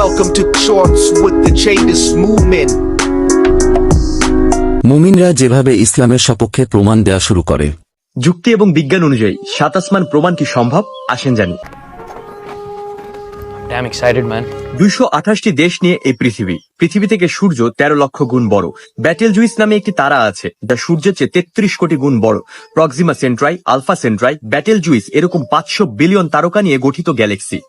Welcome to Shorts with the Chavis Movement. মুমিনরা যেভাবে ইসলামের সপক্ষে প্রমাণ দেয়া শুরু করে। যুক্তি এবং বিজ্ঞান অনুযায়ী সাত আসমান প্রমাণ কি সম্ভব? আসেন জানি। Damn excited, man. দুইশো আঠাশটি দেশ নিয়ে এই পৃথিবী। পৃথিবী থেকে সূর্য তেরো লক্ষ গুণ বড়। ব্যাটেল জুইস নামে একটি তারা আছে যা সূর্যের চেয়ে তেত্রিশ কোটি গুণ বড়। Proxima Centauri Alpha Centauri Betelgeuse এরকম পাঁচশো বিলিয়ন তারকা নিয়ে গঠিত গ্যালাক্সি।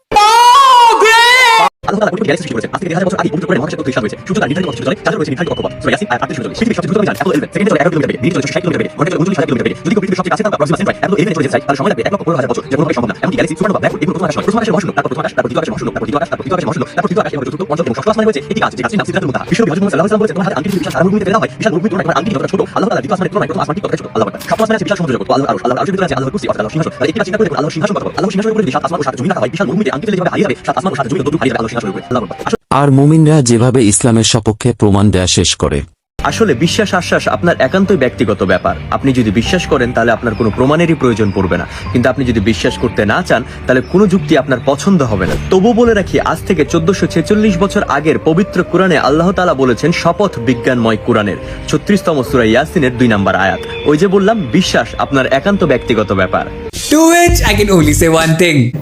আল্লাহ তাআলা কোটি গ্যালাক্সি সৃষ্টি করেছেন। আজ থেকে দেড় হাজার বছর আগে পবিত্র কোরআনে মহাকাশের তথ্য ইরশাদ হয়েছে। সূর্য তার নির্ধারিত কক্ষপথে চলে, চাঁদের রয়েছে নির্ধারিত কক্ষপথ। সূরা ইয়াসিন আয়াত 38 চলে। পৃথিবীর সবচেয়ে দ্রুতগামী যান অ্যাপোলো 11, সেকেন্ডে চলে 11 কিলোমিটার বেগে, মিনিটে চলে 60 কিলোমিটার বেগে, ঘন্টায় চলে 39 কিলোমিটার বেগে। যদি পৃথিবীর সবচেয়ে কাছে থাকা প্রক্সিমা সেন্ট্রাই অ্যাপোলো 11 চলে যেতে চায়, তাহলে সময় লাগবে এক লক্ষ পনেরো হাজার বছর, যা কোনোভাবেই সম্ভব না। এমনকি গ্যালাক্সি, সুপারনোভা, ব্ল্যাক হোল, এগুলো প্রথম আকাশের প্রথম আকাশের মহাশূন্য, তারপর প্রথম আকাশ, তারপর দ্বিতীয় আকাশের মহাশূন্য, তারপর তৃতীয় আকাশ, তারপর তৃতীয় আকাশের মহাশূন্য, তারপর তৃতীয় আকাশ, এভাবে চতুর্থ, পঞ্চম এবং ষষ্ঠ আসমানে রয়েছে একটি গাছ, যে গাছটির নাম সিদরাতুল মুনতাহা। বিশ্বনবী হযরত সাল্লাল্লাহু আলাইহি ওয়াসাল্লাম বলেছেন, তোমার বিশাল সারা মরুভূমিতে ফেলা বিশাল মরুভূমি তুলনায় তোমার যতটা ছোট, আল্লাহ তাআলা দ্বিতীয় আসমানের তুলনায় প্রথম আসমানটি ততটাই ছোট। আল্লাহু আকবার। সপ্তম আসমানে আছে বিশাল সমুদ্র জগৎ, আল্লাহর সিংহাসন। উপরে আল্লাহর সিংহাসনের উপরে আর মুমিনরা যেভাবে ইসলামের সপক্ষে প্রমাণ দেয়া শেষ করে। আসলে বিশ্বাস আশ্বাস আপনার একান্তই ব্যক্তিগত ব্যাপার। আপনি যদি বিশ্বাস করেন তাহলে আপনার কোনো প্রমাণেরই প্রয়োজন পড়বে না। কিন্তু আপনি যদি বিশ্বাস করতে না চান তাহলে কোনো যুক্তি আপনার পছন্দ হবে না। তবু বলে রাখি আজ থেকে চোদ্দশো ছেচল্লিশ বছর আগের পবিত্র কোরআনে আল্লাহ তালা বলেছেন শপথ বিজ্ঞানময় কোরআনের। ছত্রিশতম সুরা ইয়াসিনের দুই নাম্বার আয়াত। ওই যে বললাম বিশ্বাস আপনার একান্ত ব্যক্তিগত ব্যাপার। To which I can only say one thing.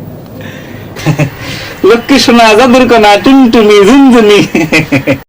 Lakshmi সোনা জাদুর কণা টুনটুনি ঝুনঝুনি।